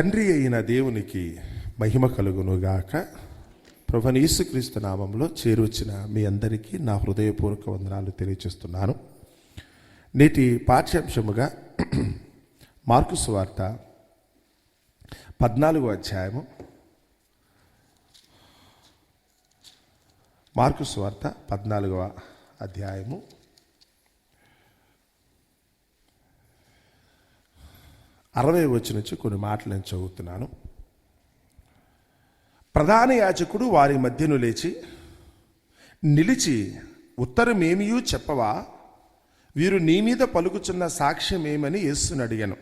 తండ్రి అయిన దేవునికి మహిమ కలుగునుగాక. ప్రభు యేసుక్రీస్తు నామంలో చేరువచ్చిన మీ అందరికీ నా హృదయపూర్వక వందనాలు తెలియచేస్తున్నాను నేటి పాఠ్యాంశముగా మార్కు సువార్త పద్నాలుగో అధ్యాయము. మార్కు సువార్త పద్నాలుగవ అధ్యాయము. అరవై వచ్చి నుంచి కొన్ని మాటలు నేను చదువుతున్నాను. ప్రధాన యాజకుడు వారి మధ్యను లేచి నిలిచి ఉత్తరమేమియూ చెప్పవా? వీరు నీ మీద పలుకుచున్న సాక్ష్యం ఏమని యేసుని అడిగాను.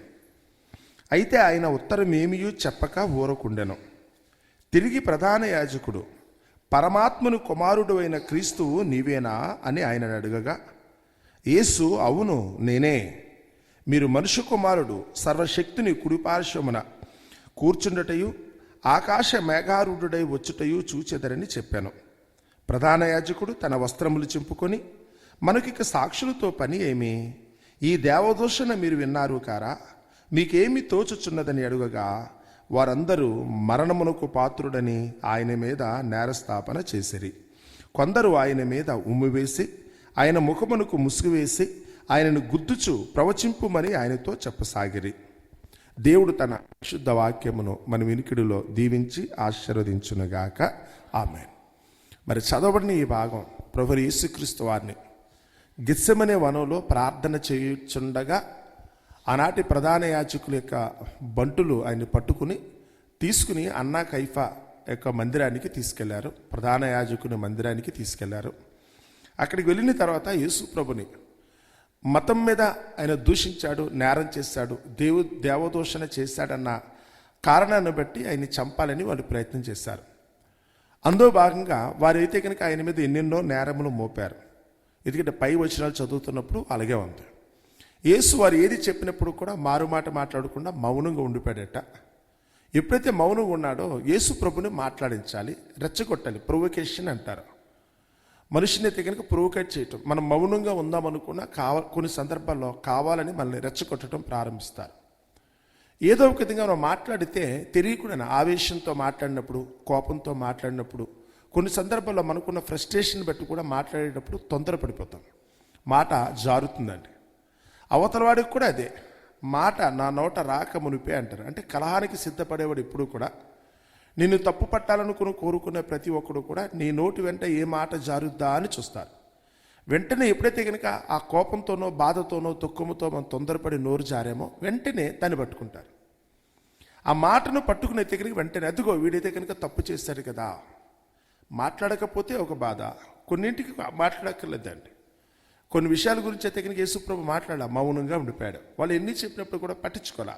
అయితే ఆయన ఉత్తరమేమియూ చెప్పక ఊరకుండెను. తిరిగి ప్రధాన యాజకుడు పరమాత్మను కుమారుడు అయిన క్రీస్తువు నీవేనా అని ఆయన అడగగా యేసు అవును నేనే. మీరు మనుష్య కుమారుడు సర్వశక్తిని కుడిపార్శ్వమున కూర్చుండటయు ఆకాశ మేఘారూఢుడై వచ్చుటయు చూచెదరని చెప్పాను. ప్రధాన యాజకుడు తన వస్త్రములు చింపుకొని మనకిక సాక్షులతో పని ఏమి? ఈ దేవదూషణ మీరు విన్నారు కారా? మీకేమి తోచుచున్నదని అడుగగా వారందరూ మరణమునకు పాత్రుడని ఆయన మీద నేరస్థాపన చేసిరి. కొందరు ఆయన మీద ఉమ్మి వేసి ఆయన ముఖమునకు ముసుగు వేసి ఆయనను గుద్దుచు ప్రవచింపుమని ఆయనతో చెప్పసాగిరి. దేవుడు తన శుద్ధ వాక్యమును మన వినికిడిలో దీవించి ఆశీర్వదించునుగాక. ఆమె మరి చదవబడిన ఈ భాగం ప్రభుని యేసుక్రీస్తు వారిని గిస్సెమనే వనంలో ప్రార్థన చేయుచుండగా ఆనాటి ప్రధాన యాచకుల యొక్క బంటులు ఆయన్ని పట్టుకుని తీసుకుని అన్నా కైఫా యొక్క మందిరానికి తీసుకెళ్ళారు. ప్రధాన యాజకుని మందిరానికి తీసుకెళ్ళారు. అక్కడికి వెళ్ళిన తర్వాత యేసు ప్రభుని మతం మీద ఆయన దూషించాడు నేరం చేశాడు దేవు దేవదూషణ చేశాడన్న కారణాన్ని బట్టి ఆయన్ని చంపాలని వాళ్ళు ప్రయత్నం చేశారు. అందులో భాగంగా వారైతే కనుక ఆయన మీద ఎన్నెన్నో నేరములు మోపారు. ఎందుకంటే పై వచనాలు చదువుతున్నప్పుడు అలాగే ఉంది. యేసు వారు ఏది చెప్పినప్పుడు కూడా మారుమాట మాట్లాడకుండా మౌనంగా ఉండిపోయాడట. ఎప్పుడైతే మౌనంగా ఉన్నాడో యేసు ప్రభుని మాట్లాడించాలి రెచ్చగొట్టాలి ప్రొవొకేషన్ అంటారు. మనిషిని అయితే కనుక ప్రొవోకేట్ చేయటం మనం మౌనంగా ఉందామనుకున్నా కావ కొన్ని సందర్భాల్లో కావాలని మనల్ని రెచ్చగొట్టడం ప్రారంభిస్తారు. ఏదో ఒక విధంగా మనం మాట్లాడితే తెలియకుండా ఆవేశంతో మాట్లాడినప్పుడు కోపంతో మాట్లాడినప్పుడు కొన్ని సందర్భాల్లో మనకున్న ఫ్రస్ట్రేషన్ బట్టి కూడా మాట్లాడేటప్పుడు తొందరపడిపోతాం. మాట జారుతుందండి. అవతల వాడికి కూడా అదే. మాట నా నోట రాక మునిపే అంటారు. అంటే కలహానికి సిద్ధపడేవాడు ఎప్పుడు కూడా నిన్ను తప్పు పట్టాలనుకుని కోరుకునే ప్రతి ఒక్కడు కూడా నీ నోటి వెంట ఏ మాట జారుద్దా అని చూస్తారు. వెంటనే ఎప్పుడైతే కనుక ఆ కోపంతోనో బాధతోనో దుఃఖముతో మనం తొందరపడి నోరు జారేమో వెంటనే దాన్ని పట్టుకుంటారు. ఆ మాటను పట్టుకునే దగ్గరికి వెంటనే అదిగో వీడైతే కనుక తప్పు చేశాడు కదా. మాట్లాడకపోతే ఒక బాధ. కొన్నింటికి మాట్లాడక్కర్లేదండి. కొన్ని విషయాల గురించి అయితే కనుక యేసుప్రభు మాట్లాడాల మౌనంగా ఉండిపోయాడు. వాళ్ళు ఎన్ని చెప్పినప్పుడు కూడా పట్టించుకోలే.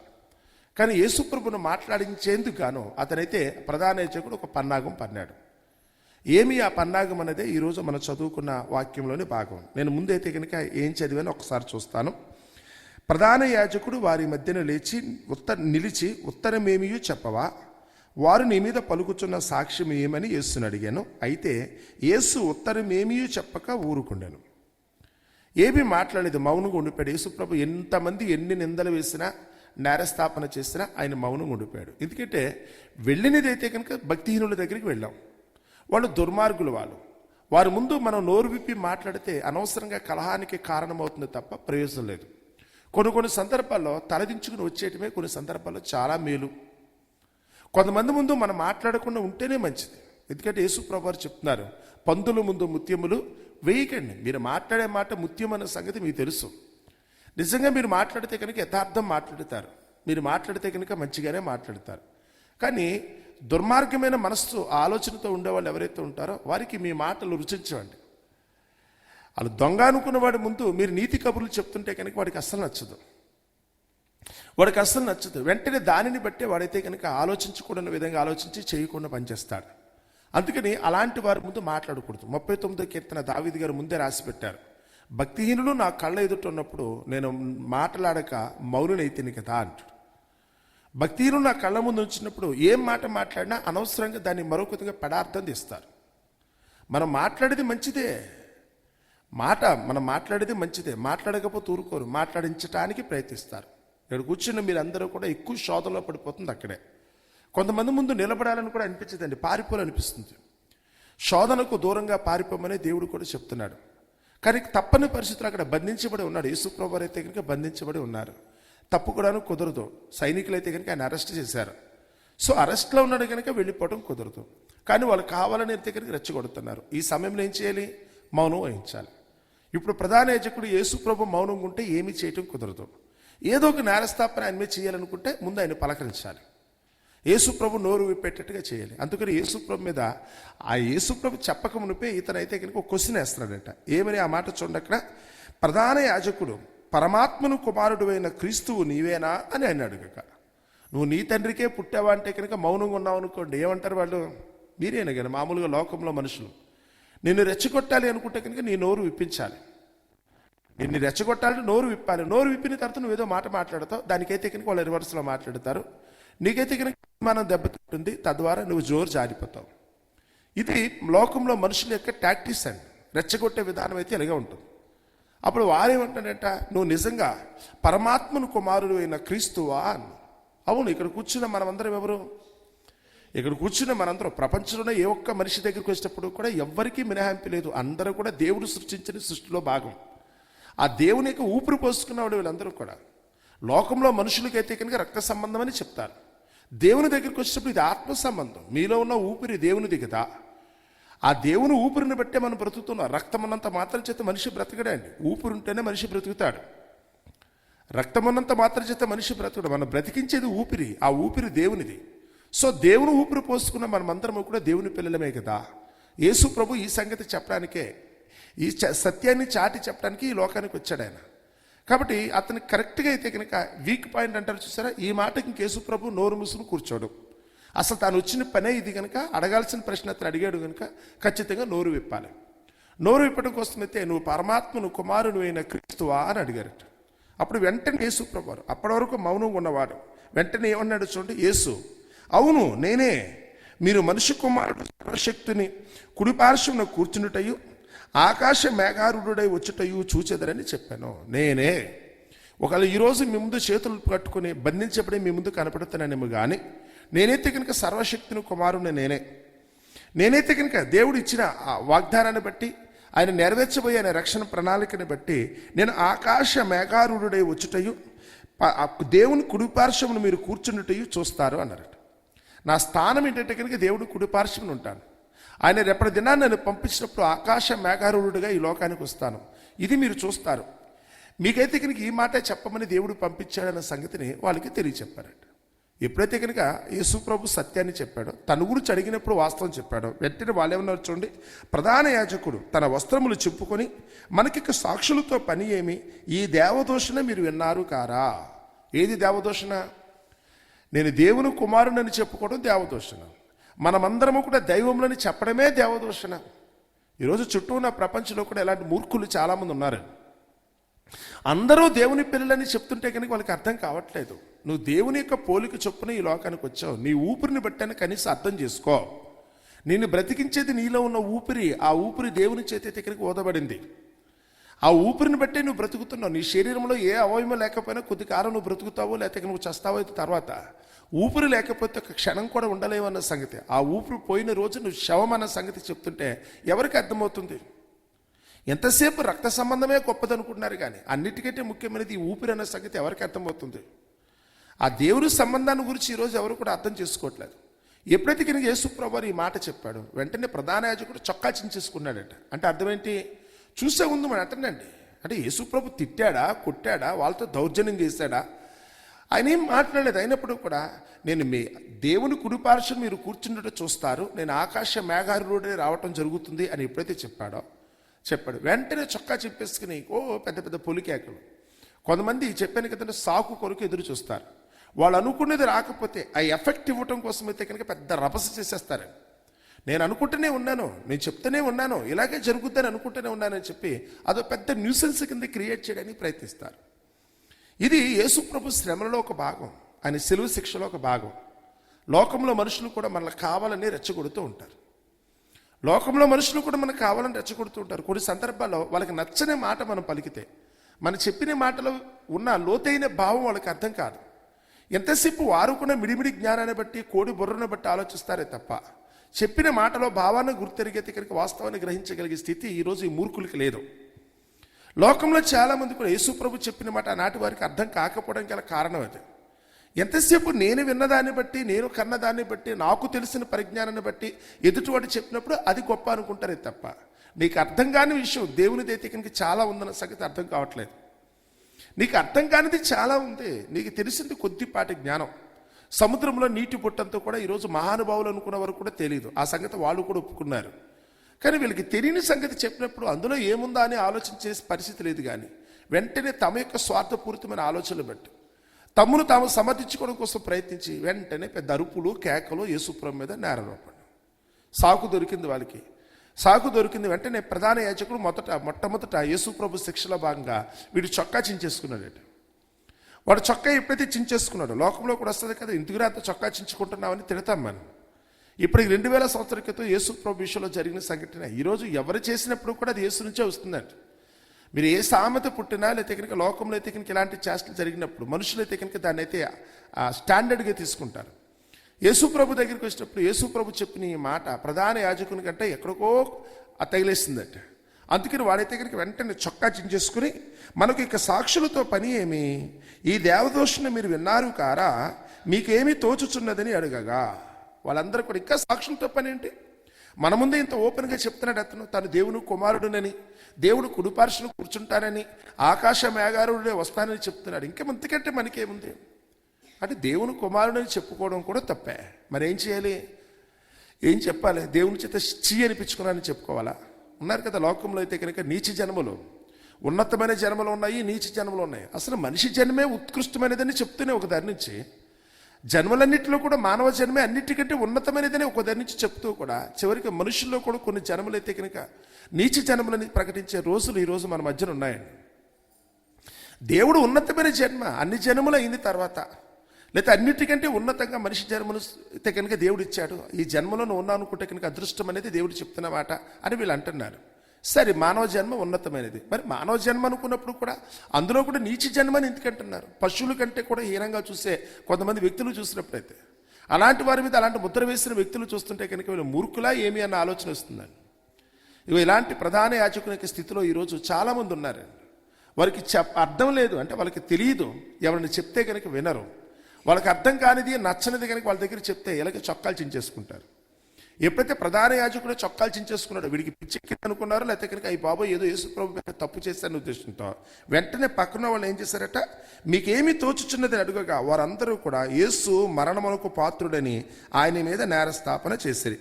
కానీ యేసుప్రభును మాట్లాడించేందుకు గాను అతనైతే ప్రధాన యాజకుడు ఒక పన్నాగం పన్నాడు. ఏమి ఆ పన్నాగం అనేది ఈరోజు మనం చదువుకున్న వాక్యంలోని భాగం. నేను ముందైతే కనుక ఏం చదివానో ఒకసారి చూస్తాను. ప్రధాన యాజకుడు వారి మధ్యన లేచి ఉత్తర నిలిచి ఉత్తరమేమియూ చెప్పవా? వారు నీ మీద పలుకుచున్న సాక్ష్యం ఏమని యేసుని అడిగాను. అయితే యేసు ఉత్తరమేమియూ చెప్పక ఊరుకుండాను. ఏమీ మాట్లాడలేదు. మౌనంగా ఉండిపోయాడు. యేసుప్రభు ఎంతమంది ఎన్ని నిందలు వేసినా నేరస్థాపన చేసినా ఆయన మౌనం ఉండిపోయాడు. ఎందుకంటే వెళ్ళినదైతే కనుక భక్తిహీనుల దగ్గరికి వెళ్ళాం. వాళ్ళు దుర్మార్గులు వాళ్ళు. వారి ముందు మనం నోరు విప్పి మాట్లాడితే అనవసరంగా కలహానికి కారణమవుతుంది తప్ప ప్రయోజనం లేదు. కొన్ని కొన్ని సందర్భాల్లో తలదించుకుని వచ్చేయటమే కొన్ని సందర్భాల్లో చాలా మేలు. కొంతమంది ముందు మనం మాట్లాడకుండా ఉంటేనే మంచిది. ఎందుకంటే యేసుప్రభు వారు చెప్తున్నారు పందుల ముందు ముత్యములు వేయకండి. మీరు మాట్లాడే మాట ముత్యం అన్న సంగతి మీకు తెలుసు. నిజంగా మీరు మాట్లాడితే కనుక యథార్థం మాట్లాడతారు. మీరు మాట్లాడితే కనుక మంచిగానే మాట్లాడతారు. కానీ దుర్మార్గమైన మనస్సు ఆలోచనతో ఉండేవాళ్ళు ఎవరైతే ఉంటారో వారికి మీ మాటలు రుచించవండి. వాళ్ళు దొంగ అనుకున్న వాడి ముందు మీరు నీతి కబుర్లు చెప్తుంటే కనుక వాడికి అస్సలు నచ్చదు. వాడికి అస్సలు నచ్చదు. వెంటనే దానిని బట్టే వాడైతే కనుక ఆలోచించకూడని విధంగా ఆలోచించి చేయకుండా పనిచేస్తాడు. అందుకని అలాంటి వారి ముందు మాట్లాడకూడదు. ముప్పై తొమ్మిదో కీర్తన దావిది గారు ముందే రాసి పెట్టారు. భక్తిహీనుడు నా కళ్ళ ఎదుట ఉన్నప్పుడు నేను మాట్లాడక మౌనునైతిని కదా అంటాడు. భక్తిహీనుడు నా కళ్ళ ముందు ఉంచినప్పుడు ఏం మాట మాట్లాడినా అనవసరంగా దాన్ని మరొకదిగా పడార్థం పదార్థం తీస్తారు. మనం మాట్లాడేది మంచిదే. మాట మనం మాట్లాడేది మంచిదే. మాట్లాడకపోతే ఊరుకోరు. మాట్లాడించటానికి ప్రయత్నిస్తారు. ఇక్కడ కూర్చున్న మీరందరూ కూడా ఎక్కువ శోధనలో పడిపోతుంది అక్కడే. కొంతమంది ముందు నిలబడాలని కూడా అనిపించదండి. పారిపోవాలనిపిస్తుంది. శోధనకు దూరంగా పారిపోమని దేవుడు కూడా చెప్తున్నాడు. కానీ తప్పని పరిస్థితులు అక్కడ బంధించబడి ఉన్నాడు. యేసుప్రభు అయితే కనుక బంధించబడి ఉన్నారు. తప్పు కూడా కుదరదు. సైనికులు అయితే కనుక ఆయన అరెస్ట్ చేశారు. సో అరెస్ట్లో ఉన్నాడు కనుక వెళ్ళిపోవడం కుదరదు. కానీ వాళ్ళు కావాలని అయితే కనుక రెచ్చగొడుతున్నారు. ఈ సమయంలో ఏం చేయాలి? మౌనం వహించాలి. ఇప్పుడు ప్రధాన యజకుడు యేసుప్రభు మౌనంగా ఉంటే ఏమీ చేయటం కుదరదు. ఏదో ఒక నేరస్థాపన ఆయన మీద చేయాలనుకుంటే ముందు ఆయన పలకరించాలి. యేసుప్రభు నోరు విప్పేటట్టుగా చేయాలి. అందుకని యేసుప్రభు మీద ఆ యేసుప్రభు చెప్పక మునిపే ఇతనైతే కనుక ఒక క్వశ్చన్ వేస్తున్నాడట. ఏమని ఆ మాట చూడండి అక్కడ ప్రధాన యాజకుడు పరమాత్మను కుమారుడు అయిన క్రీస్తువు నీవేనా అని ఆయన అడుగక. నువ్వు నీ తండ్రికే పుట్టావా అంటే కనుక మౌనంగా ఉన్నావు అనుకోండి. ఏమంటారు వాళ్ళు? మీరేనా కానీ మామూలుగా లోకంలో మనుషులు. నిన్ను రెచ్చగొట్టాలి అనుకుంటే కనుక నీ నోరు విప్పించాలి. నిన్ను రెచ్చగొట్టాలంటే నోరు విప్పాలి. నోరు విప్పిన తర్వాత నువ్వు ఏదో మాట మాట్లాడతావు. దానికైతే కనుక వాళ్ళు రివర్స్లో మాట్లాడతారు. నీకైతే కనుక మనం దెబ్బతింటుంది తద్వారా నువ్వు జోరు జారిపోతావు. ఇది లోకంలో మనుషుల యొక్క టాక్టిక్స్ అండి. రెచ్చగొట్టే విధానం అయితే ఇలాగే ఉంటుంది. అప్పుడు వారేమంటాడంట నువ్వు నిజంగా పరమాత్మను కుమారుడు అయిన క్రీస్తువా? అని. అవును ఇక్కడ కూర్చున్న మనమందరం ఎవరు? ఇక్కడ కూర్చున్న మనందరం ప్రపంచంలో ఏ ఒక్క మనిషి దగ్గరికి వచ్చేటప్పుడు కూడా ఎవ్వరికీ మినహాయింపు లేదు. అందరూ కూడా దేవుడు సృష్టించిన సృష్టిలో భాగం. ఆ దేవుని యొక్క ఊపిరి పోసుకున్నవాడు వీళ్ళందరూ కూడా. లోకంలో మనుషులకైతే కనుక రక్త సంబంధం అని చెప్తారు. దేవుని దగ్గరికి వచ్చినప్పుడు ఇది ఆత్మ సంబంధం. మీలో ఉన్న ఊపిరి దేవునిది కదా. ఆ దేవుని ఊపిరిని బట్టే మనం బ్రతుకుతున్నాం. రక్తం ఉన్నంత మాత్రం చేత మనిషి బ్రతకడండి ఊపిరి ఉంటేనే మనిషి బ్రతుకుతాడు. రక్తం ఉన్నంత మాత్రం చేత మనిషి బ్రతకడు. మనం బ్రతికించేది ఊపిరి. ఆ ఊపిరి దేవునిది. సో దేవుని ఊపిరి పోసుకున్న మనమందరము కూడా దేవుని పిల్లలమే కదా. యేసు ప్రభు ఈ సంగతి చెప్పడానికే ఈ చ- సత్యాన్ని చాటి చెప్పడానికి ఈ లోకానికి వచ్చాడు ఆయన. కాబట్టి అతనికి కరెక్ట్గా అయితే కనుక వీక్ పాయింట్ అంటారు చూసారా? ఈ మాటకి కేసు ప్రభు నోరు మూసుకుని కూర్చోడు. అసలు తాను వచ్చిన పనే ఇది కనుక అడగాల్సిన ప్రశ్న అతను అడిగాడు కనుక ఖచ్చితంగా నోరు విప్పాలి. నోరు విప్పడం కోసం అయితే నువ్వు పరమాత్మను కుమారుడు అయిన క్రీస్తువా అని అడిగారట. అప్పుడు వెంటనే యేసు ప్రభువారు అప్పటి వరకు మౌనం ఉన్నవాడు. వెంటనే ఏమన్నాడు చూడండి యేసు అవును నేనే మీరు మనిషి కుమారుడు సర్వశక్తిని కుడిపార్శ్వన కూర్చున్నటయు ఆకాశ మేఘారుడై వచ్చుటయు చూచెదరని చెప్పాను. నేనే ఒకవేళ ఈరోజు మీ ముందు చేతులు కట్టుకుని బంధించబడి మీ ముందు కనపడుతున్నానేమో కానీ నేనైతే కనుక సర్వశక్తిని కుమారుని నేనే. నేనైతే కనుక దేవుడు ఇచ్చిన ఆ వాగ్దానాన్ని బట్టి ఆయన నెరవేర్చబోయే ఆయన రక్షణ ప్రణాళికని బట్టి నేను ఆకాశ మేఘారుడై వచ్చుటయు దేవుని కుడిపార్శ్వమును మీరు కూర్చున్నటయు చూస్తారు అన్నారట. నా స్థానం ఏంటంటే కనుక దేవుడు కుడిపార్శ్వమును ఉంటాను ఆయన రేపటి దినాన్ని నన్ను పంపించినప్పుడు ఆకాశ మేఘారుడుగా ఈ లోకానికి వస్తాను. ఇది మీరు చూస్తారు. మీకైతే కనుక ఈ మాట చెప్పమని దేవుడు పంపించాడన్న సంగతిని వాళ్ళకి తెలియచెప్పారట. ఎప్పుడైతే కనుక యేసు ప్రభు సత్యాన్ని చెప్పాడో తన గురించి అడిగినప్పుడు వాస్తవం చెప్పాడో వెంటనే వాళ్ళు ఏమన్నారు చూడండి ప్రధాన యాజకుడు తన వస్త్రములు చెప్పుకొని మనకి సాక్షులతో పని ఏమి? ఈ దేవదోషణ మీరు విన్నారు కారా? ఏది దేవదోషణ? నేను దేవుని కుమారుడని చెప్పుకోవడం దేవదోషణ. మనమందరము కూడా దైవములని చెప్పడమే దేవదూషణ. ఈరోజు చుట్టూ ఉన్న ప్రపంచంలో కూడా ఇలాంటి మూర్ఖులు చాలామంది ఉన్నారు. అందరూ దేవుని పిల్లలని చెప్తుంటే కనుక వాళ్ళకి అర్థం కావట్లేదు. నువ్వు దేవుని యొక్క పోలిక చొప్పున ఈ లోకానికి వచ్చావు. నీ ఊపిరిని బట్టని కనీసం అర్థం చేసుకో. నిన్ను బ్రతికించేది నీలో ఉన్న ఊపిరి ఆ ఊపిరి దేవుని చేతి దగ్గరికి ఓదబడింది. ఆ ఊపిరిని బట్టే నువ్వు బ్రతుకుతున్నావు. నీ శరీరంలో ఏ అవయవం లేకపోయినా కొద్ది కాలం నువ్వు బ్రతుకుతావో లేకపోతే నువ్వు చస్తావో అయితే తర్వాత ఊపిరి లేకపోతే ఒక క్షణం కూడా ఉండలేవన్న సంగతి. ఆ ఊపిరి పోయిన రోజు నువ్వు శవం అన్న సంగతి చెప్తుంటే ఎవరికి అర్థమవుతుంది? ఎంతసేపు రక్త సంబంధమే గొప్పదనుకుంటున్నారు కానీ అన్నిటికంటే ముఖ్యమైనది ఈ ఊపిరి అన్న సంగతి ఎవరికి అర్థమవుతుంది? ఆ దేవుని సంబంధాన్ని గురించి ఈరోజు ఎవరు కూడా అర్థం చేసుకోవట్లేదు. ఎప్పుడైతే కనుక యేసుప్రభు ఈ మాట చెప్పాడు వెంటనే ప్రధాన యాజకుడు చొక్కా చించేసుకున్నాడట. అంటే అర్థమేంటి చూసే ముందు మనం అంటండి అంటే యేసుప్రభు తిట్టాడా కొట్టాడా వాళ్ళతో దౌర్జన్యం చేశాడా? ఆయన ఏం మాట్లాడలేదు. అయినప్పుడు కూడా నేను మీ దేవుని కుడిపార్శ్వం మీరు కూర్చున్నట్టు చూస్తారు. నేను ఆకాశ మేఘారుడే రావటం జరుగుతుంది అని ఎప్పుడైతే చెప్పాడో చెప్పాడు. వెంటనే చొక్కా చెప్పేసుకుని ఓ పెద్ద పెద్ద పొలికేకలు. కొంతమంది చెప్పాను కదంటే సాకు కొరకు ఎదురు చూస్తారు. వాళ్ళు అనుకునేది రాకపోతే ఆ ఎఫెక్ట్ ఇవ్వటం కోసం అయితే కనుక పెద్ద రభస చేసేస్తారు నేను అనుకుంటూనే ఉన్నాను నేను చెప్తూనే ఉన్నాను ఇలాగే జరుగుద్దని అనుకుంటూనే ఉన్నానని చెప్పి అదో పెద్ద న్యూసెన్స్ కింద క్రియేట్ చేయడానికి ప్రయత్నిస్తారు. ఇది యేసుప్రభు శ్రమలలో ఒక భాగం ఆయన సెలువు శిక్షలో ఒక భాగం. లోకంలో మనుషులు కూడా మనల్ని కావాలని రెచ్చగొడుతూ ఉంటారు. లోకంలో మనుషులు కూడా మనకు కావాలని రెచ్చగొడుతూ ఉంటారు. కొన్ని సందర్భాల్లో వాళ్ళకి నచ్చని మాట మనం పలికితే మనం చెప్పిన మాటలో ఉన్న లోతైన భావం వాళ్ళకి అర్థం కాదు. ఎంతసేపు వారుకున్న మిడిమిడి జ్ఞానాన్ని బట్టి కోడి బుర్రను బట్టి ఆలోచిస్తారే తప్ప చెప్పిన మాటలో భావాన్ని గుర్తెరిగే దగ్గరికి వాస్తవాన్ని గ్రహించగలిగే స్థితి ఈరోజు ఈ మూర్ఖులకి లేదు. లోకంలో చాలామంది కూడా యేసుప్రభు చెప్పిన మాట నాటి వారికి అర్థం కాకపోవడం గల కారణం అది. ఎంతసేపు నేను విన్నదాన్ని బట్టి నేను కన్నదాన్ని బట్టి నాకు తెలిసిన పరిజ్ఞానాన్ని బట్టి ఎదుటివాడు చెప్పినప్పుడు అది గొప్ప అనుకుంటారే తప్ప నీకు అర్థం కాని విషయం దేవుని దైతికానికి చాలా ఉందన్న సంగతి అర్థం కావట్లేదు. నీకు అర్థం కానిది చాలా ఉంది నీకు తెలిసింది కొద్దిపాటి జ్ఞానం. సముద్రంలో నీటి పుట్టంతో కూడా ఈరోజు మహానుభావులు అనుకున్న వరకు కూడా తెలియదు ఆ సంగతి వాళ్ళు కూడా ఒప్పుకున్నారు. కానీ వీళ్ళకి తెలియని సంగతి చెప్పినప్పుడు అందులో ఏముందా అని ఆలోచన చేసే పరిస్థితి లేదు కానీ వెంటనే తమ యొక్క స్వార్థపూరితమైన ఆలోచనలు బట్టి తమ్మును తాము సమర్థించుకోవడం కోసం ప్రయత్నించి వెంటనే పెద్ద అరుపులు కేకలు యేసుప్రం మీద నేరారోపణ సాకు దొరికింది వాళ్ళకి. సాకు దొరికింది వెంటనే ప్రధాన యాచకుడు మొదట మొట్టమొదట యేసుప్రభు శిక్షల భాగంగా వీడు చొక్కా చించేసుకున్నాడట. వాడు చొక్కా ఎప్పుడైతే చించేసుకున్నాడు. లోకంలో కూడా వస్తుంది కదా ఇంటికి రాత చొక్కా చించుకుంటున్నామని తిడతాం మనం. ఇప్పుడు రెండు వేల సంవత్సరాల క్రితం యేసు ప్రభు విషయంలో జరిగిన సంఘటన. ఈరోజు ఎవరు చేసినప్పుడు కూడా అది యేసు నుంచే వస్తుందండి మీరు ఏ సామెత పుట్టినా లేకపోతే కనుక లోకంలో అయితే కనుక ఇలాంటి చేష్టలు జరిగినప్పుడు మనుషులు అయితే కనుక దాన్ని అయితే స్టాండర్డ్గా తీసుకుంటారు. యేసు ప్రభు దగ్గరికి వచ్చినప్పుడు యేసు ప్రభు చెప్పిన ఈ మాట ప్రధాన యాజకుని కంటే ఎక్కడికో ఆ తగిలేసిందట. అందుకని వాడైతే దగ్గరికి వెంటనే చొక్కా చించేసుకుని మనకు ఇక సాక్షులతో పని ఏమి? ఈ దేవదోషుని మీరు విన్నారు కారా? మీకేమీ తోచుచున్నదని అడగగా. వాళ్ళందరూ కూడా ఇంకా సాక్షులతో పని ఏంటి? మన ముందే ఇంత ఓపెన్గా చెప్తున్నాడు అతను. తను దేవుని కుమారుడునని దేవుడు కుడిపార్శ్వను కూర్చుంటానని ఆకాశ మేఘారుడే వస్తానని చెప్తున్నాడు. ఇంకా ఇంతకంటే మనకేముంది? అంటే దేవుని కుమారుడని చెప్పుకోవడం కూడా తప్పే. మరి ఏం చేయాలి? ఏం చెప్పాలి? దేవుని చేత చీ అనిపించుకున్నానని చెప్పుకోవాలా? ఉన్నారు కదా లోకంలో అయితే కనుక నీచి జన్మలు. ఉన్నతమైన జన్మలు ఉన్నాయి నీచి జన్మలు ఉన్నాయి. అసలు మనిషి జన్మే ఉత్కృష్టమైనదని చెప్తూనే ఒక దాని నుంచి జన్మలన్నింటిలో కూడా మానవ జన్మే అన్నిటికంటే ఉన్నతమైనదని ఒక దాని నుంచి చెప్తూ కూడా చివరికి మనుషుల్లో కూడా కొన్ని జన్మలు అయితే కనుక నీచి జన్మలని ప్రకటించే రోజులు ఈరోజు మన మధ్యన ఉన్నాయండి. దేవుడు ఉన్నతమైన జన్మ అన్ని జన్మలు అయింది తర్వాత లేకపోతే అన్నిటికంటే ఉన్నతంగా మనిషి జన్మను కనుక దేవుడు ఇచ్చాడు. ఈ జన్మలో ఉన్నాను అనుకుంటే కనుక అదృష్టం అనేది దేవుడు చెప్తున్నమాట అని వీళ్ళు అంటున్నారు. సరే మానవ జన్మ ఉన్నతమైనది. మరి మానవ జన్మ అనుకున్నప్పుడు కూడా అందులో కూడా నీచి జన్మని ఎందుకంటున్నారు పశువుల కంటే కూడా హీనంగా చూసే కొంతమంది వ్యక్తులు చూసినప్పుడైతే అలాంటి వారి మీద అలాంటి ముద్ర వేసిన వ్యక్తులు చూస్తుంటే కనుక వీళ్ళు మురుకులా ఏమి అన్న ఆలోచన వస్తుందండి. ఇవి ఇలాంటి ప్రధాన యాచకుని స్థితిలో ఈరోజు చాలామంది ఉన్నారండి. వారికి చెప్ అర్థం లేదు అంటే వాళ్ళకి తెలియదు. ఎవరిని చెప్తే కనుక వినరు. వాళ్ళకి అర్థం కానిది నచ్చనిది కనుక వాళ్ళ దగ్గర చెప్తే ఇలాగే చొక్కాలు చించేసుకుంటారు? ఎప్పుడైతే ప్రధాన యాజకుడు చొక్కాలు చించేసుకున్నాడు వీడికి పిచ్చెక్కింది అనుకున్నారో లేకపోతే కనుక అయ్యి బాబు ఏదో యేసుప్రభు తప్పు చేశారని ఉద్దేశంతో వెంటనే పక్కన వాళ్ళు ఏం చేశారట? మీకేమి తోచుచున్నది అని అడుగగా వారందరూ కూడా యేసు మరణమునకు పాత్రుడని ఆయన మీద నేరస్థాపన చేసిరి.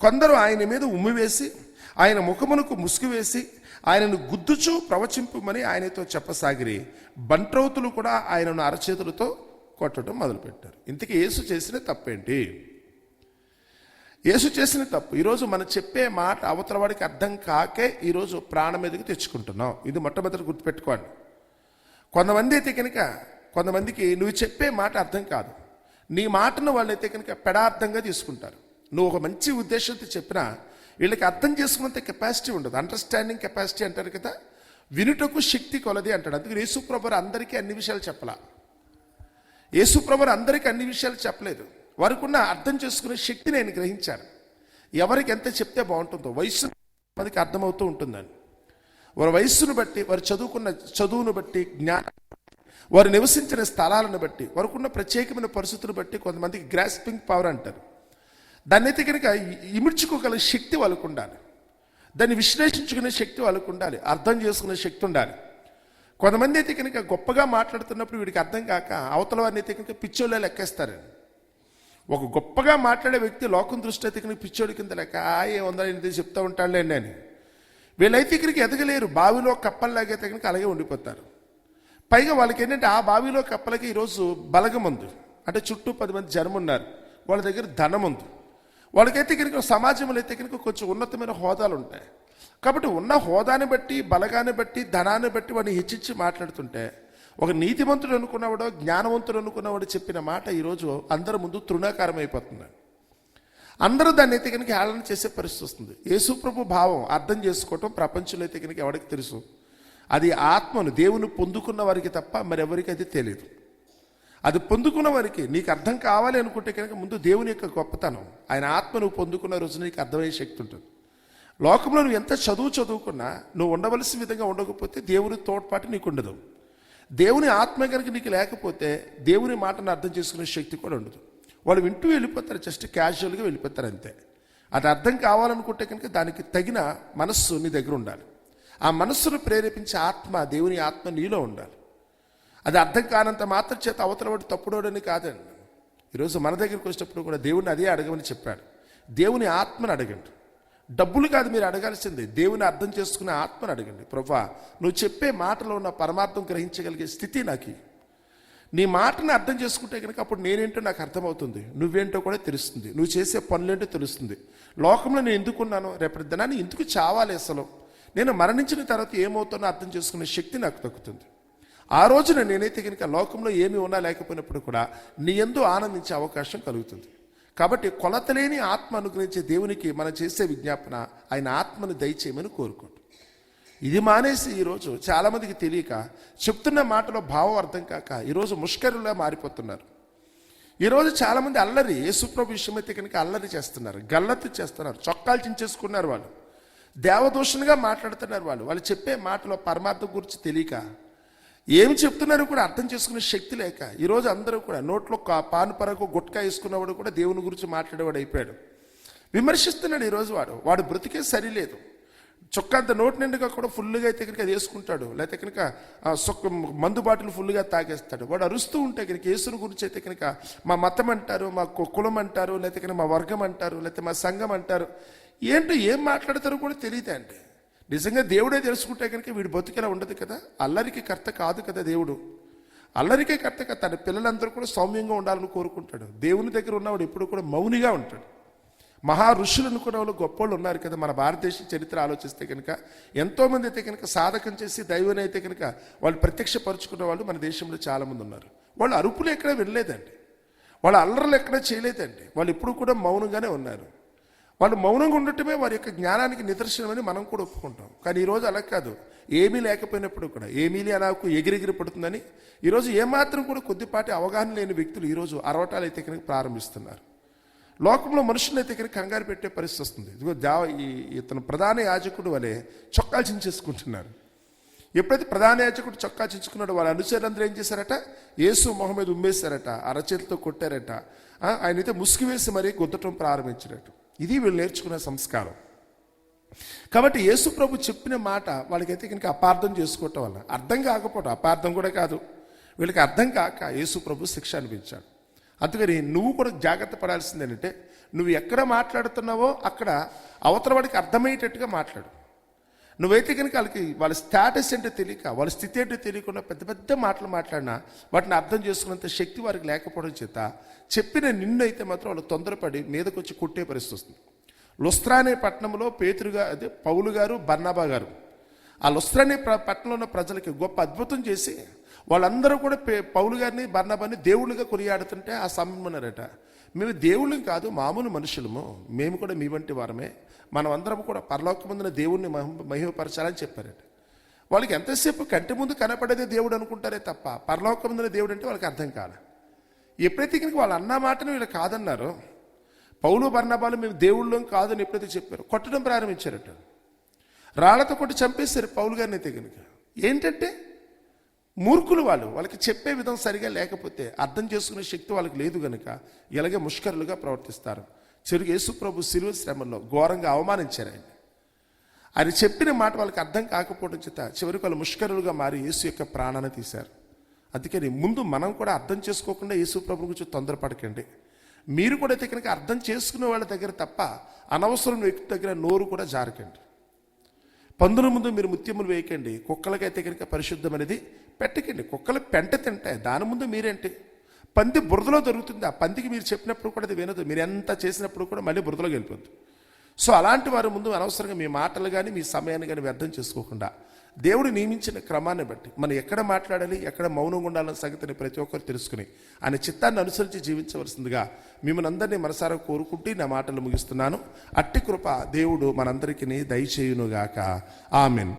కొందరు ఆయన మీద ఉమ్మివేసి ఆయన ముఖమునకు ముసుగు వేసి ఆయనను గుద్దుచూ ప్రవచింపమని ఆయనతో చెప్పసాగిరి. బంట్రౌతులు కూడా ఆయనను అరచేతులతో కొట్టడం మొదలుపెట్టారు. ఇంతకీ యేసు చేసిన తప్పేంటి? యేసు చేసిన తప్పు. ఈరోజు మనం చెప్పే మాట అవతల వాడికి అర్థం కాకే ఈరోజు ప్రాణం మీదకి తెచ్చుకుంటున్నాం. ఇది మొట్టమొదటి గుర్తుపెట్టుకోండి. కొంతమంది అయితే కనుక కొంతమందికి నువ్వు చెప్పే మాట అర్థం కాదు. నీ మాటను వాళ్ళైతే కనుక పెడార్థంగా తీసుకుంటారు. నువ్వు ఒక మంచి ఉద్దేశంతో చెప్పినా వీళ్ళకి అర్థం చేసుకున్నంత కెపాసిటీ ఉండదు. అండర్స్టాండింగ్ కెపాసిటీ అంటారు కదా. వినుటకు శక్తి కొలది అంటాడు. అందుకే యేసుప్రభురు అందరికీ అన్ని విషయాలు చెప్పలా. యేసుప్రభు అందరికీ అన్ని విషయాలు చెప్పలేదు. వారికి ఉన్న అర్థం చేసుకునే శక్తిని ఆయన గ్రహించారు. ఎవరికి ఎంత చెప్తే బాగుంటుందో వయసు మనకి అర్థమవుతూ ఉంటుందని. వారి వయస్సును బట్టి వారు చదువుకున్న చదువును బట్టి జ్ఞానం వారు నివసించిన స్థలాలను బట్టి వారికున్న ప్రత్యేకమైన పరిస్థితులను బట్టి కొంతమందికి గ్రాస్పింగ్ పవర్ అంటారు. దాన్ని అయితే కనుక ఇమిడ్చుకోగల శక్తి వాళ్ళకు ఉండాలి. దాన్ని విశ్లేషించుకునే శక్తి వాళ్ళకు ఉండాలి. అర్థం చేసుకునే శక్తి ఉండాలి. కొంతమంది అయితే కనుక గొప్పగా మాట్లాడుతున్నప్పుడు వీడికి అర్థం కాక అవతల వారిని అయితే కనుక పిచ్చోళ్ళే లెక్కేస్తారండి. ఒక గొప్పగా మాట్లాడే వ్యక్తి లోకం దృష్టి అయితే కనుక పిచ్చోడి కింద లెక్క "ఆ, ఏముందా ఇది చెప్తా ఉంటాడులేండి అని. వీళ్ళైతే ఇక్కడికి ఎదగలేరు బావిలో కప్పల్లాగైతే కనుక అలాగే ఉండిపోతారు. పైగా వాళ్ళకి ఏంటంటే ఆ బావిలో కప్పలకి ఈరోజు బలగం ఉంది అంటే చుట్టూ పది మంది జనం ఉన్నారు. వాళ్ళ దగ్గర ధనం ఉంది వాళ్ళకైతే కనుక సమాజంలో అయితే కనుక కొంచెం ఉన్నతమైన హోదాలు ఉంటాయి కాబట్టి ఉన్న హోదాని బట్టి బలగాన్ని బట్టి ధనాన్ని బట్టి వాడిని హెచ్చించి మాట్లాడుతుంటే ఒక నీతిమంతుడు అనుకున్నవాడో జ్ఞానవంతుడు అనుకున్నవాడు చెప్పిన మాట ఈరోజు అందరి ముందు తృణాకారం అయిపోతుంది అందరూ దాన్ని అయితే కనుక హేళన చేసే పరిస్థితి వస్తుంది. యేసుప్రభు భావం అర్థం చేసుకోవటం ప్రపంచంలో అయితే ఎవరికి తెలుసు? అది ఆత్మను దేవుని పొందుకున్న వారికి తప్ప మరెవరికి అది తెలియదు అది పొందుకున్న వారికి నీకు అర్థం కావాలి అనుకుంటే కనుక ముందు దేవుని యొక్క గొప్పతనం ఆయన ఆత్మను పొందుకున్న రోజు నీకు అర్థమయ్యే శక్తి ఉంటుంది. లోకంలో నువ్వు ఎంత చదువు చదువుకున్నా నువ్వు ఉండవలసిన విధంగా ఉండకపోతే దేవుని తోడ్పాటు నీకు ఉండదు దేవుని ఆత్మ కనుక నీకు లేకపోతే దేవుని మాటను అర్థం చేసుకునే శక్తి కూడా ఉండదు. వాళ్ళు వింటూ వెళ్ళిపోతారు జస్ట్ క్యాజువల్గా వెళ్ళిపోతారు అంతే. అది అర్థం కావాలనుకుంటే కనుక దానికి తగిన మనస్సు నీ దగ్గర ఉండాలి. ఆ మనస్సును ప్రేరేపించే ఆత్మ దేవుని ఆత్మ నీలో ఉండాలి. అది అర్థం కానంత మాత్రం చేత అవతల వాడు తప్పుడోడని కాదండి. ఈరోజు మన దగ్గరికి వచ్చినప్పుడు కూడా దేవుని అదే అడగమని చెప్పాడు. దేవుని ఆత్మను అడగండి. డబ్బులు కాదు మీరు అడగాల్సింది. దేవుని అర్థం చేసుకునే ఆత్మను అడగండి. ప్రభా నువ్వు చెప్పే మాటలో ఉన్న పరమార్థం గ్రహించగలిగే స్థితి నాకు. నీ మాటను అర్థం చేసుకుంటే కనుక అప్పుడు నేనేంటో నాకు అర్థమవుతుంది. నువ్వేంటో కూడా తెలుస్తుంది. నువ్వు చేసే పనులేంటో తెలుస్తుంది. లోకంలో నేను ఎందుకున్నాను రేపటి దినాన్ని ఎందుకు చావాలి అసలు? నేను మరణించిన తర్వాత ఏమవుతానో అర్థం చేసుకునే శక్తి నాకు తగ్గుతుంది ఆ రోజున నేనైతే కనుక లోకంలో ఏమి ఉన్నా లేకపోయినప్పుడు కూడా నీ ఎందు ఆనందించే అవకాశం కలుగుతుంది. కాబట్టి కొలతలేని ఆత్మ అనుగ్రహించే దేవునికి మనం చేసే విజ్ఞాపన ఆయన ఆత్మను దయచేయమని కోరుకోండి ఇది మానేసి ఈరోజు చాలామందికి తెలియక చెప్తున్న మాటలో భావం అర్థం కాక ఈరోజు ముష్కరులా మారిపోతున్నారు. ఈరోజు చాలామంది అల్లరి యేసుప్రభు విషయమైతే కనుక అల్లరి చేస్తున్నారు గల్లత్తు చేస్తున్నారు చొక్కాలు చించేసుకున్నారు వాళ్ళు దేవదూషణగా మాట్లాడుతున్నారు వాళ్ళు. వాళ్ళు చెప్పే మాటలో పరమార్థం గురించి తెలియక ఏమి చెప్తున్నారో కూడా అర్థం చేసుకునే శక్తి లేక ఈరోజు అందరూ కూడా నోట్లో పాను పరకు గుట్కా వేసుకున్నవాడు కూడా దేవుని గురించి మాట్లాడేవాడు అయిపోయాడు. విమర్శిస్తున్నాడు ఈరోజు వాడు. వాడు బ్రతికే సరిలేదు. చొక్కా అంత నోటి నిండుగా కూడా ఫుల్గా అయితే కనుక అది వేసుకుంటాడు. లేకపోతే కనుక సొక్క మందు బాటిల్ ఫుల్గా తాగేస్తాడు. వాడు అరుస్తూ ఉంటే కనుక యేసుని గురించి అయితే కనుక మా మతం అంటారు మా కు- కులం అంటారు లేకపోతే కనుక మా వర్గం అంటారు లేకపోతే మా సంఘం అంటారు. ఏంటో ఏం మాట్లాడతారో కూడా తెలియదండి. నిజంగా దేవుడే తెలుసుకుంటే కనుక వీడు బతుకెలా ఉండదు కదా? అల్లరికి కర్త కాదు కదా దేవుడు. అల్లరికే కర్త కదా తన పిల్లలందరూ కూడా సౌమ్యంగా ఉండాలని కోరుకుంటాడు. దేవుని దగ్గర ఉన్నవాడు ఎప్పుడు కూడా మౌనిగా ఉంటాడు. మహా ఋషులు అనుకున్న వాళ్ళు గొప్పోళ్ళు ఉన్నారు కదా మన భారతదేశ చరిత్ర ఆలోచిస్తే కనుక. ఎంతోమంది అయితే కనుక సాధకం చేసి దైవం అయితే కనుక వాళ్ళు ప్రత్యక్షపరుచుకున్న వాళ్ళు మన దేశంలో చాలామంది ఉన్నారు. వాళ్ళు అరుపులు ఎక్కడ వినలేదండి. వాళ్ళ అల్లర్లు ఎక్కడ చేయలేదండి. వాళ్ళు ఇప్పుడు కూడా మౌనంగానే ఉన్నారు. వాళ్ళు మౌనంగా ఉండటమే వారి యొక్క జ్ఞానానికి నిదర్శనమని మనం కూడా ఒప్పుకుంటాం. కానీ ఈరోజు అలా కాదు. ఏమీ లేకపోయినప్పుడు కూడా ఏమీ నాకు ఎగిరెగిరి పడుతుందని ఈరోజు ఏమాత్రం కూడా కొద్దిపాటి అవగాహన లేని వ్యక్తులు ఈరోజు అరవటాలు అయితే కనుక ప్రారంభిస్తున్నారు. లోకంలో మనుషులు అయితే కనుక కంగారు పెట్టే పరిస్థితి వస్తుంది. ఇదిగో దేవ ఈ ఇతను ప్రధాన యాజకుడు వలె చొక్కాలు చించేసుకుంటున్నారు. ఎప్పుడైతే ప్రధాన యాజకుడు చొక్కా చించుకున్నాడు వాళ్ళ అనుచరులందరూ ఏం చేశారట? యేసు మొహం మీద ఉమ్మేశారట అరచేతితో కొట్టారట. ఆయన ఆయనైతే ముసుగు వేసి మరీ గుద్దటం ప్రారంభించినట్టు ఇది వీళ్ళు నేర్చుకునే సంస్కారం. కాబట్టి యేసు ప్రభు చెప్పిన మాట వాళ్ళకైతే కనుక అపార్థం చేసుకోవటం వల్ల అర్థం కాకపోవడం అపార్థం కూడా కాదు. వీళ్ళకి అర్థం కాక యేసు ప్రభు శిక్ష అనిపించాడు. అందుకని నువ్వు కూడా జాగ్రత్త పడాల్సింది ఏంటంటే నువ్వు ఎక్కడ మాట్లాడుతున్నావో అక్కడ అవతల వాడికి అర్థమయ్యేటట్టుగా మాట్లాడు. నువ్వైతే కనుక వాళ్ళకి వాళ్ళ స్టేటస్ ఏంటో తెలియక వాళ్ళ స్థితి ఏంటో తెలియకుండా పెద్ద పెద్ద మాటలు మాట్లాడినా వాటిని అర్థం చేసుకున్నంత శక్తి వారికి లేకపోవడం చేత చెప్పిన నిన్ను అయితే మాత్రం వాళ్ళు తొందరపడి మీదకు వచ్చి కొట్టే పరిస్థితి వస్తుంది. లుస్త్రా అనే పట్టణంలో పేతురుగా అదే పౌలు గారు బర్నాబా గారు. ఆ లుస్త్రా అనే పట్టణంలో ఉన్న ప్రజలకి గొప్ప అద్భుతం చేసి వాళ్ళందరూ కూడా పే- పౌలు గారిని బర్నాబాని దేవుళ్ళుగా కొనియాడుతుంటే ఆ సమయమన్నారట మేము దేవుళ్ళం కాదు మామూలు మనుషులము. మేము కూడా మీ వంటి వారమే. మనం అందరం కూడా పరలోకమందున దేవుణ్ణి మహిమ మహిమపరచాలని చెప్పారట. వాళ్ళకి ఎంతసేపు కంటి ముందు కనపడేదే దేవుడు అనుకుంటారే తప్ప పరలోకమందున దేవుడు అంటే వాళ్ళకి అర్థం కాదు ఎప్పుడైతే కనుక వాళ్ళు అన్న మాటను వీళ్ళు కాదన్నారు పౌలు బర్ణబాలు మేము దేవుళ్ళం కాదని ఎప్పుడైతే చెప్పారు కొట్టడం ప్రారంభించారట. రాళ్ళతో కొట్టి చంపేశారు పౌలు గారిని అయితే కనుక. ఏంటంటే మూర్ఖులు వాళ్ళు. వాళ్ళకి చెప్పే విధం సరిగా లేకపోతే అర్థం చేసుకునే శక్తి వాళ్ళకి లేదు గనుక ఇలాగే ముష్కరులుగా ప్రవర్తిస్తారు. చెరుకు యేసుప్రభు శిలువ శ్రమలో ఘోరంగా అవమానించారు ఆయన ఆయన చెప్పిన మాట వాళ్ళకి అర్థం కాకపోవడం చేత చివరికి వాళ్ళు ముష్కరులుగా మారి యేసు యొక్క ప్రాణాన్ని తీశారు. అందుకని ముందు మనం కూడా అర్థం చేసుకోకుండా యేసుప్రభు గురించి తొందరపడకండి. మీరు కూడా అయితే కనుక అర్థం చేసుకునే వాళ్ళ దగ్గర తప్ప అనవసరం వ్యక్తి దగ్గర నోరు కూడా జారకండి. పందుల ముందు మీరు ముత్యములు వేయకండి. కుక్కలకైతే కనుక పరిశుద్ధం అనేది పెట్టకండి. కుక్కలు పెంట తింటాయి. దాని ముందు మీరేంటి? పంది బురదలో దొరుకుతుంది. ఆ పందికి మీరు చెప్పినప్పుడు కూడా అది వినదు. మీరు ఎంత చేసినప్పుడు కూడా మళ్ళీ బురదలోకి వెళ్ళిపోద్దు. సో అలాంటి వారి ముందు అనవసరంగా మీ మాటలు కానీ మీ సమయాన్ని కానీ వ్యర్థం చేసుకోకుండా దేవుడు నియమించిన క్రమాన్ని బట్టి మనం ఎక్కడ మాట్లాడాలి ఎక్కడ మౌనంగా ఉండాలన్న సంగతిని ప్రతి ఒక్కరు తెలుసుకుని ఆయన చిత్తాన్ని అనుసరించి జీవించవలసిందిగా మిమ్మల్ని అందరినీ మనసారా కోరుకుంటూ నా మాటలు ముగిస్తున్నాను. అట్టి కృప దేవుడు మనందరికీ దయచేయునుగాక. ఆమెన్.